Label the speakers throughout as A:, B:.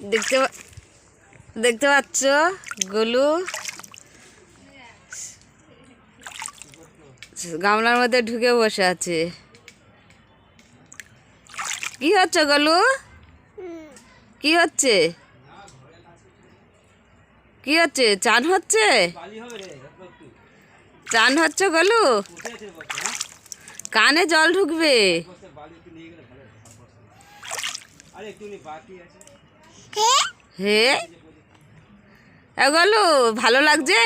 A: দেখতে দেখতে পাচ্ছ? গলু। গামলার মধ্যে ঢুকে বসে আছে। কি হচ্ছে গলু? কি হচ্ছে? কি হচ্ছে? চান হচ্ছে? চান হচ্ছে গলু? কানে জল ঢুকবে। হে? গলু ভালো লাগছে?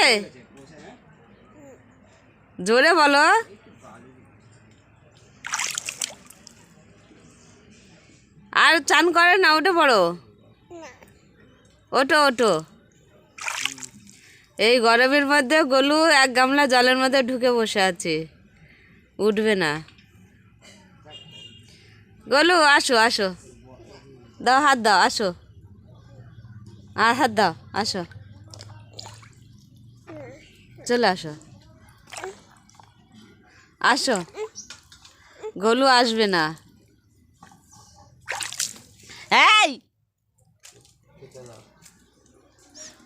A: জোরে বলো। আর চান করে না উঠে পড়ো ওটো ওটো এই গরমের মধ্যে গলু এক গামলা জলের মধ্যে ঢুকে বসে আছে। উঠবে না। গলু আসো আসো। দাও হাত দাও আসো। আর হাত দাও, আসো। চলে আসো। আসো। গলু আসবে না। এই!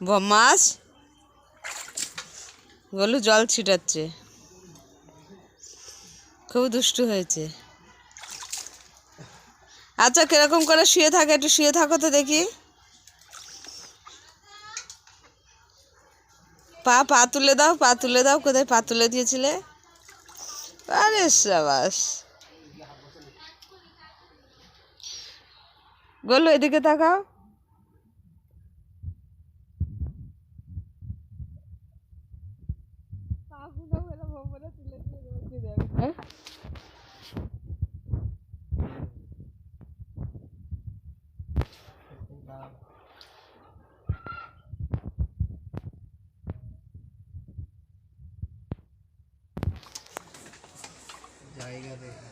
A: বমাস গলু জল ছিটাচ্ছে। খুব দুষ্টু হয়েছে। আচ্ছা কীরকম করে শুয়ে থাকে, একটু শুয়ে থাকো তো দেখি। পা পা তুলে দাও, পা তুলে দাও, কোথায় পা তুলে দিয়েছিলে? আরে সাবাস। গোলু, এদিকে তাকাও। जाएगा देखा